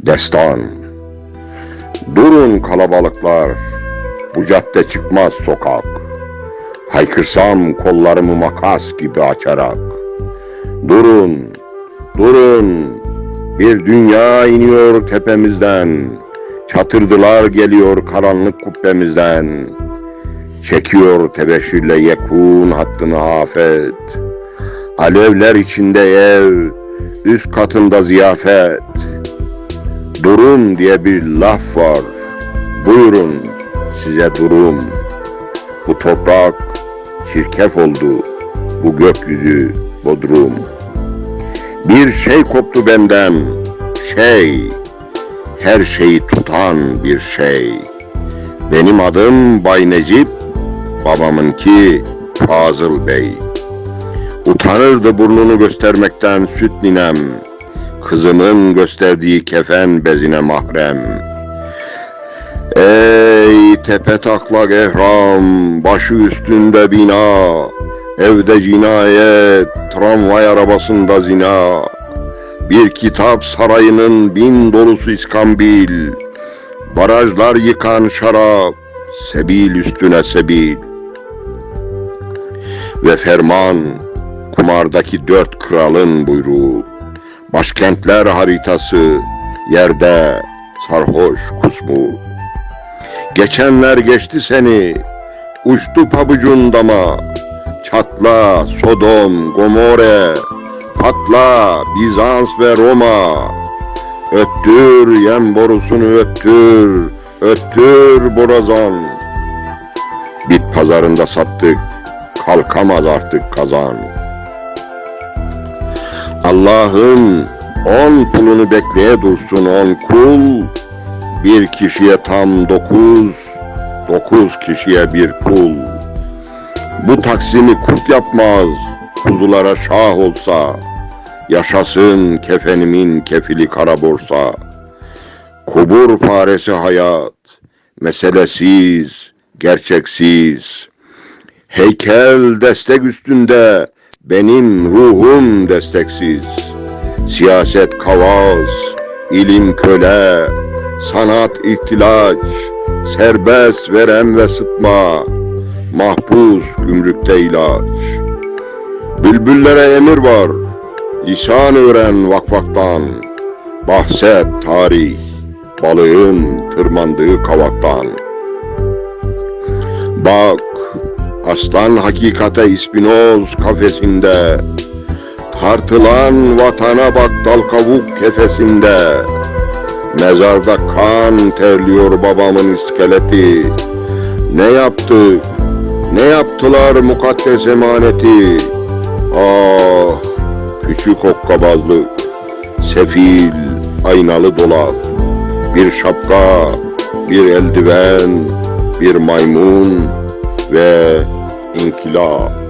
Destan. Durun kalabalıklar. Bu cadde çıkmaz sokak. Haykırsam kollarımı makas gibi açarak. Durun Durun. Bir dünya iniyor tepemizden. Çatırdılar geliyor karanlık kubbemizden. Çekiyor tebeşirle yekun hattını afet. Alevler içinde ev Üst katında ziyafet Durun diye bir laf var. Buyurun size durum. Bu toprak çirkef oldu. Bu gökyüzü bodrum. Bir şey koptu benden. Şey. Her şeyi tutan bir şey. Benim adım Bay Necip. Babamınki Fazıl Bey. Utanırdı burnunu göstermekten süt ninem. Kızımın gösterdiği kefen bezine mahrem. Ey tepe taklak ehram, başı üstünde bina, evde cinayet, tramvay arabasında zina. Bir kitap sarayının bin dolusu iskambil, barajlar yıkan şarap, sebil üstüne sebil. Ve ferman, kumardaki dört kralın buyruğu. Başkentler haritası yerde sarhoş kusmu. Geçenler geçti seni uçtu pabucun dama. Çatla Sodom, Gomorre, patla Bizans ve Roma. Öttür yem borusunu öttür, öttür borazan. Bit pazarında sattık, kalkamaz artık kazan. Allah'ın on pulunu bekleye dursun on kul, bir kişiye tam dokuz, dokuz kişiye bir pul. Bu taksimi kurt yapmaz, kuzulara şah olsa, yaşasın kefenimin kefili kara borsa. Kubur faresi hayat, meselesiz, gerçeksiz. Heykel destek üstünde, benim ruhum desteksiz. Siyaset kavaz, ilim köle, sanat ihtilaç, serbest verem ve sıtma, mahpus gümrükte ilaç. Bülbüllere emir var, lisan öğren vakvaktan, bahset tarih, balığın tırmandığı kavaktan. Bak, aslan hakikate ispinoz kafesinde, tartılan vatana bak dal kavuk kefesinde, mezarda kan terliyor babamın iskeleti. Ne yaptık, ne yaptılar mukaddes emaneti? Ah, küçük hokkabazlık, sefil, aynalı dolap, bir şapka, bir eldiven, bir maymun ve inkılap.